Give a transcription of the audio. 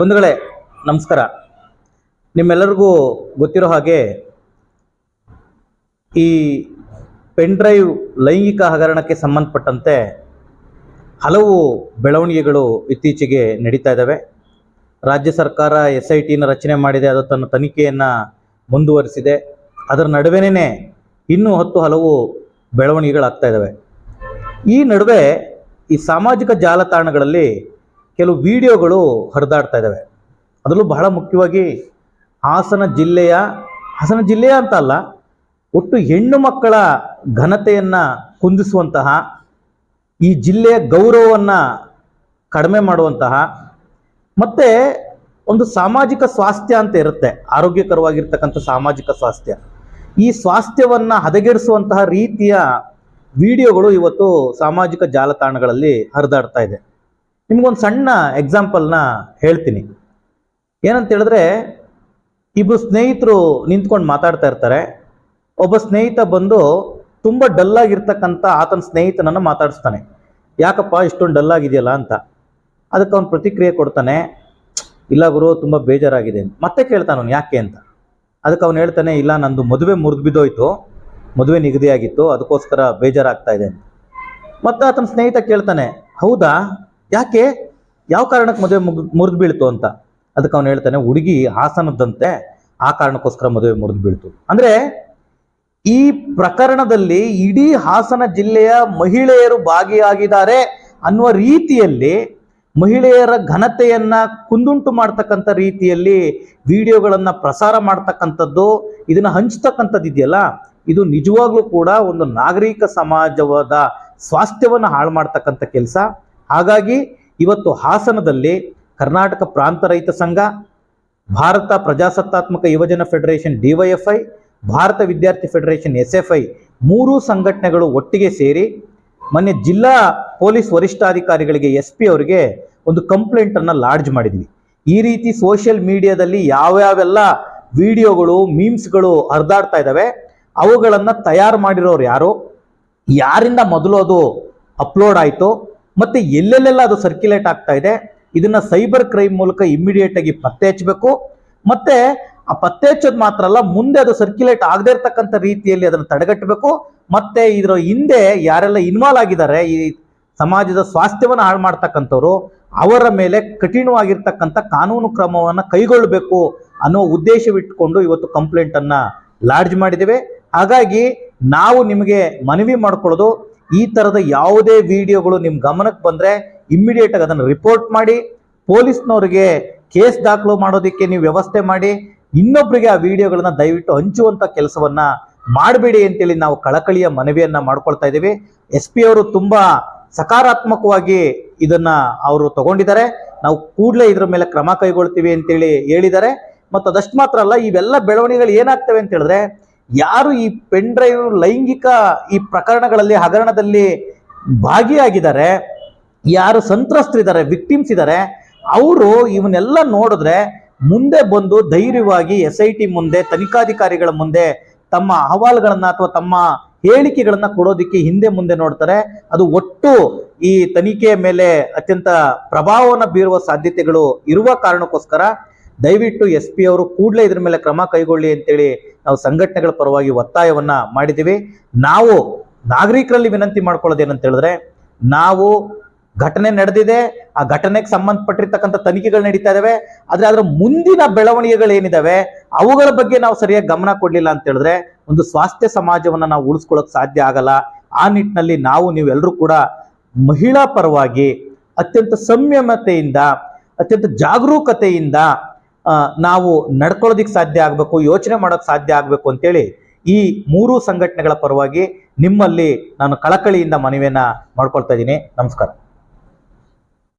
ಬಂಧುಗಳೇ, ನಮಸ್ಕಾರ. ನಿಮ್ಮೆಲ್ಲರಿಗೂ ಗೊತ್ತಿರೋ ಹಾಗೆ ಈ ಪೆನ್ ಡ್ರೈವ್ ಲೈಂಗಿಕ ಹಗರಣಕ್ಕೆ ಸಂಬಂಧಪಟ್ಟಂತೆ ಹಲವು ಬೆಳವಣಿಗೆಗಳು ಇತ್ತೀಚೆಗೆ ನಡೀತಾ ಇದ್ದಾವೆ. ರಾಜ್ಯ ಸರ್ಕಾರ ಎಸ್ ಐ ಟಿನ ರಚನೆ ಮಾಡಿದೆ, ಅದು ತನ್ನ ತನಿಖೆಯನ್ನು ಮುಂದುವರಿಸಿದೆ. ಅದರ ನಡುವೆನೇ ಇನ್ನೂ ಹತ್ತು ಹಲವು ಬೆಳವಣಿಗೆಗಳಾಗ್ತಾ ಇದ್ದಾವೆ. ಈ ನಡುವೆ ಈ ಸಾಮಾಜಿಕ ಜಾಲತಾಣಗಳಲ್ಲಿ ಕೆಲವು ವಿಡಿಯೋಗಳು ಹರಿದಾಡ್ತಾ ಇದ್ದಾವೆ ಅದರಲ್ಲೂ ಬಹಳ ಮುಖ್ಯವಾಗಿ ಹಾಸನ ಜಿಲ್ಲೆಯ ಹಾಸನ ಜಿಲ್ಲೆಯ ಅಂತ ಅಲ್ಲ, ಒಟ್ಟು ಹೆಣ್ಣು ಮಕ್ಕಳ ಘನತೆಯನ್ನು ಕುಂದಿಸುವಂತಹ, ಈ ಜಿಲ್ಲೆಯ ಗೌರವವನ್ನು ಕಡಿಮೆ ಮಾಡುವಂತಹ, ಮತ್ತು ಒಂದು ಸಾಮಾಜಿಕ ಸ್ವಾಸ್ಥ್ಯ ಅಂತ ಇರುತ್ತೆ, ಆರೋಗ್ಯಕರವಾಗಿರ್ತಕ್ಕಂಥ ಸಾಮಾಜಿಕ ಸ್ವಾಸ್ಥ್ಯ. ಈ ಸ್ವಾಸ್ಥ್ಯವನ್ನು ಹದಗೆಡಿಸುವಂತಹ ರೀತಿಯ ವಿಡಿಯೋಗಳು ಇವತ್ತು ಸಾಮಾಜಿಕ ಜಾಲತಾಣಗಳಲ್ಲಿ ಹರಿದಾಡ್ತಾ ಇದೆ. ನಿಮಗೊಂದು ಸಣ್ಣ ಎಕ್ಸಾಂಪಲ್ನ ಹೇಳ್ತೀನಿ. ಏನಂತ ಹೇಳಿದ್ರೆ ಇಬ್ಬರು ಸ್ನೇಹಿತರು ನಿಂತ್ಕೊಂಡು ಮಾತಾಡ್ತಾ ಇರ್ತಾರೆ. ಒಬ್ಬ ಸ್ನೇಹಿತ ಬಂದು ತುಂಬ ಡಲ್ಲಾಗಿರ್ತಕ್ಕಂಥ ಆತನ ಸ್ನೇಹಿತನನ್ನು ಮಾತಾಡಿಸ್ತಾನೆ. ಯಾಕಪ್ಪ, ಇಷ್ಟೊಂದು ಡಲ್ಲಾಗಿದೆಯಲ್ಲ ಅಂತ. ಅದಕ್ಕೆ ಅವನು ಪ್ರತಿಕ್ರಿಯೆ ಕೊಡ್ತಾನೆ, ಇಲ್ಲ ಗುರು, ತುಂಬ ಬೇಜಾರಾಗಿದೆ ಅಂತ. ಮತ್ತೆ ಕೇಳ್ತಾನೆ ಅವನು ಯಾಕೆ ಅಂತ. ಅದಕ್ಕೆ ಅವನು ಹೇಳ್ತಾನೆ, ಇಲ್ಲ, ನಂದು ಮದುವೆ ಮುರಿದು ಬಿದ್ದೋಯ್ತು. ಮದುವೆ ನಿಗದಿಯಾಗಿತ್ತು. ಅದಕ್ಕೋಸ್ಕರ ಬೇಜಾರಾಗ್ತಾ ಇದೆ ಅಂತ. ಮತ್ತೆ ಆತನ ಸ್ನೇಹಿತ ಕೇಳ್ತಾನೆ, ಹೌದಾ? ಯಾಕೆ? ಯಾವ ಕಾರಣಕ್ಕೆ ಮದುವೆ ಮುಗ್ ಮುರಿದು ಬೀಳ್ತು ಅಂತ? ಅದಕ್ಕೆ ಅವನು ಹೇಳ್ತಾನೆ, ಹುಡುಗಿ ಹಾಸನದಂತೆ ಆ ಕಾರಣಕ್ಕೋಸ್ಕರ ಮದುವೆ ಮುರಿದು ಬೀಳ್ತು. ಅಂದ್ರೆ ಈ ಪ್ರಕರಣದಲ್ಲಿ ಇಡೀ ಹಾಸನ ಜಿಲ್ಲೆಯ ಮಹಿಳೆಯರು ಭಾಗಿಯಾಗಿದ್ದಾರೆ ಅನ್ನುವ ರೀತಿಯಲ್ಲಿ ಮಹಿಳೆಯರ ಘನತೆಯನ್ನ ಕುಂದುಂಟು ಮಾಡ್ತಕ್ಕಂಥ ರೀತಿಯಲ್ಲಿ ವಿಡಿಯೋಗಳನ್ನ ಪ್ರಸಾರ ಮಾಡ್ತಕ್ಕಂಥದ್ದು, ಇದನ್ನ ಹಂಚ್ತಕ್ಕಂಥದ್ದು ಇದೆಯಲ್ಲ, ಇದು ನಿಜವಾಗ್ಲೂ ಕೂಡ ಒಂದು ನಾಗರಿಕ ಸಮಾಜವಾದ ಸ್ವಾಸ್ಥ್ಯವನ್ನು ಹಾಳು ಮಾಡ್ತಕ್ಕಂಥ ಕೆಲಸ. ಹಾಗಾಗಿ ಇವತ್ತು ಹಾಸನದಲ್ಲಿ ಕರ್ನಾಟಕ ಪ್ರಾಂತ ರೈತ ಸಂಘ, ಭಾರತ ಪ್ರಜಾಸತ್ತಾತ್ಮಕ ಯುವಜನ ಫೆಡರೇಷನ್ ಡಿವೈಎಫ್ಐ ಭಾರತ ವಿದ್ಯಾರ್ಥಿ ಫೆಡರೇಷನ್ ಎಸ್ ಮೂರೂ ಸಂಘಟನೆಗಳು ಒಟ್ಟಿಗೆ ಸೇರಿ ಮೊನ್ನೆ ಜಿಲ್ಲಾ ಪೊಲೀಸ್ ವರಿಷ್ಠಾಧಿಕಾರಿಗಳಿಗೆ ಎಸ್ ಪಿ ಅವರಿಗೆ ಒಂದು ಕಂಪ್ಲೇಂಟ್ ಅನ್ನ ಲಾಡ್ಜ್ ಮಾಡಿದ್ವಿ. ಈ ರೀತಿ ಸೋಷಿಯಲ್ ಮೀಡಿಯಾದಲ್ಲಿ ಯಾವ್ಯಾವೆಲ್ಲ ವಿಡಿಯೋಗಳು, ಮೀಮ್ಸ್ಗಳು ಹರಿದಾಡ್ತಾ ಇದ್ದಾವೆ, ಅವುಗಳನ್ನು ತಯಾರು ಮಾಡಿರೋರು ಯಾರು, ಯಾರಿಂದ ಮೊದಲು ಅದು ಅಪ್ಲೋಡ್ ಆಯಿತು ಮತ್ತೆ ಎಲ್ಲೆಲ್ಲೆಲ್ಲ ಅದು ಸರ್ಕ್ಯುಲೇಟ್ ಆಗ್ತಾ ಇದೆ. ಇದನ್ನ ಸೈಬರ್ ಕ್ರೈಮ್ ಮೂಲಕ ಇಮಿಡಿಯೇಟ್ ಆಗಿ ಪತ್ತೆ ಹಚ್ಚಬೇಕು. ಮತ್ತೆ ಆ ಪತ್ತೆ ಹಚ್ಚೋದು ಮಾತ್ರ ಅಲ್ಲ, ಮುಂದೆ ಅದು ಸರ್ಕ್ಯುಲೇಟ್ ಆಗದೇ ಇರ್ತಕ್ಕಂಥ ರೀತಿಯಲ್ಲಿ ಅದನ್ನು ತಡೆಗಟ್ಟಬೇಕು. ಮತ್ತೆ ಇದರ ಹಿಂದೆ ಯಾರೆಲ್ಲ ಇನ್ವಾಲ್ವ್ ಆಗಿದ್ದಾರೆ, ಈ ಸಮಾಜದ ಸ್ವಾಸ್ಥ್ಯವನ್ನು ಹಾಳು ಮಾಡ್ತಕ್ಕಂಥವ್ರು, ಅವರ ಮೇಲೆ ಕಠಿಣವಾಗಿರ್ತಕ್ಕಂಥ ಕಾನೂನು ಕ್ರಮವನ್ನು ಕೈಗೊಳ್ಳಬೇಕು ಅನ್ನೋ ಉದ್ದೇಶವಿಟ್ಟುಕೊಂಡು ಇವತ್ತು ಕಂಪ್ಲೇಂಟನ್ನು ಲಾಡ್ಜ್ ಮಾಡಿದ್ದೇವೆ. ಹಾಗಾಗಿ ನಾವು ನಿಮಗೆ ಮನವಿ ಮಾಡ್ಕೊಳ್ಳೋದು ಈ ತರದ ಯಾವುದೇ ವಿಡಿಯೋಗಳು ನಿಮ್ ಗಮನಕ್ಕೆ ಬಂದ್ರೆ ಇಮ್ಮಿಡಿಯೇಟ್ ಆಗಿ ಅದನ್ನು ರಿಪೋರ್ಟ್ ಮಾಡಿ, ಪೊಲೀಸ್ನವರಿಗೆ ಕೇಸ್ ದಾಖಲು ಮಾಡೋದಕ್ಕೆ ನೀವು ವ್ಯವಸ್ಥೆ ಮಾಡಿ ಇನ್ನೊಬ್ಬರಿಗೆ ಆ ವಿಡಿಯೋಗಳನ್ನ ದಯವಿಟ್ಟು ಹಂಚುವಂತ ಕೆಲಸವನ್ನ ಮಾಡಬೇಡಿ ಅಂತೇಳಿ ನಾವು ಕಳಕಳಿಯ ಮನವಿಯನ್ನ ಮಾಡ್ಕೊಳ್ತಾ ಇದ್ದೀವಿ. ಎಸ್ ಪಿ ಅವರು ತುಂಬಾ ಸಕಾರಾತ್ಮಕವಾಗಿ ಇದನ್ನ ಅವರು ತಗೊಂಡಿದ್ದಾರೆ. ನಾವು ಕೂಡಲೇ ಇದ್ರ ಮೇಲೆ ಕ್ರಮ ಕೈಗೊಳ್ತೀವಿ ಅಂತೇಳಿ ಹೇಳಿದ್ದಾರೆ. ಮತ್ತು ಅದಷ್ಟು ಮಾತ್ರ ಅಲ್ಲ, ಇವೆಲ್ಲ ಬೆಳವಣಿಗೆಗಳು ಏನಾಗ್ತವೆ ಅಂತ ಹೇಳಿದ್ರೆ ಯಾರು ಈ ಪೆನ್ ಡ್ರೈವ್ ಲೈಂಗಿಕ ಈ ಪ್ರಕರಣಗಳಲ್ಲಿ ಹಗರಣದಲ್ಲಿ ಭಾಗಿಯಾಗಿದ್ದಾರೆ, ಯಾರು ಸಂತ್ರಸ್ತರಿದ್ದಾರೆ ವಿಕ್ಟಿಮ್ಸ್ ಇದ್ದಾರೆ, ಅವರು ಇವನ್ನೆಲ್ಲ ನೋಡಿದ್ರೆ ಮುಂದೆ ಬಂದು ಧೈರ್ಯವಾಗಿ ಎಸ್ ಐ ಟಿ ಮುಂದೆ, ತನಿಖಾಧಿಕಾರಿಗಳ ಮುಂದೆ ತಮ್ಮ ಅಹವಾಲುಗಳನ್ನ ಅಥವಾ ತಮ್ಮ ಹೇಳಿಕೆಗಳನ್ನ ಕೊಡೋದಿಕ್ಕೆ ಹಿಂದೆ ಮುಂದೆ ನೋಡ್ತಾರೆ. ಅದು ಒಟ್ಟು ಈ ತನಿಖೆಯ ಮೇಲೆ ಅತ್ಯಂತ ಪ್ರಭಾವವನ್ನು ಬೀರುವ ಸಾಧ್ಯತೆಗಳು ಇರುವ ಕಾರಣಕ್ಕೋಸ್ಕರ ದಯವಿಟ್ಟು ಎಸ್ ಪಿ ಅವರು ಕೂಡಲೇ ಇದ್ರ ಮೇಲೆ ಕ್ರಮ ಕೈಗೊಳ್ಳಿ ಅಂತೇಳಿ ನಾವು ಸಂಘಟನೆಗಳ ಪರವಾಗಿ ಒತ್ತಾಯವನ್ನ ಮಾಡಿದ್ದೀವಿ. ನಾವು ನಾಗರಿಕರಲ್ಲಿ ವಿನಂತಿ ಮಾಡ್ಕೊಳ್ಳೋದೇನಂತ ಹೇಳಿದ್ರೆ, ನಾವು ಘಟನೆ ನಡೆದಿದೆ. ಆ ಘಟನೆಗೆ ಸಂಬಂಧಪಟ್ಟಿರ್ತಕ್ಕಂಥ ತನಿಖೆಗಳು ನಡೀತಾ ಇದಾವೆ. ಆದ್ರೆ ಅದರ ಮುಂದಿನ ಬೆಳವಣಿಗೆಗಳು ಏನಿದಾವೆ ಅವುಗಳ ಬಗ್ಗೆ ನಾವು ಸರಿಯಾಗಿ ಗಮನ ಕೊಡ್ಲಿಲ್ಲ ಅಂತ ಹೇಳಿದ್ರೆ, ಒಂದು ಸ್ವಾಸ್ಥ್ಯ ಸಮಾಜವನ್ನ ನಾವು ಉಳಿಸ್ಕೊಳ್ಳೋಕೆ ಸಾಧ್ಯ ಆಗಲ್ಲ. ಆ ನಿಟ್ಟಿನಲ್ಲಿ ನಾವು ನೀವೆಲ್ಲರೂ ಕೂಡ ಮಹಿಳಾ ಪರವಾಗಿ ಅತ್ಯಂತ ಸಂಯಮತೆಯಿಂದ, ಅತ್ಯಂತ ಜಾಗರೂಕತೆಯಿಂದ ನಾವು ನಡ್ಕೊಳ್ಳೋದಿಕ್ ಸಾಧ್ಯ ಆಗಬೇಕು, ಯೋಚನೆ ಮಾಡೋಕ್ ಸಾಧ್ಯ ಆಗಬೇಕು ಅಂತೇಳಿ ಈ ಮೂರು ಸಂಘಟನೆಗಳ ಪರವಾಗಿ ನಿಮ್ಮಲ್ಲಿ ನಾನು ಕಳಕಳಿಯಿಂದ ಮನವಿಯನ್ನ ಮಾಡ್ಕೊಳ್ತಾ ಇದ್ದೀನಿ. ನಮಸ್ಕಾರ.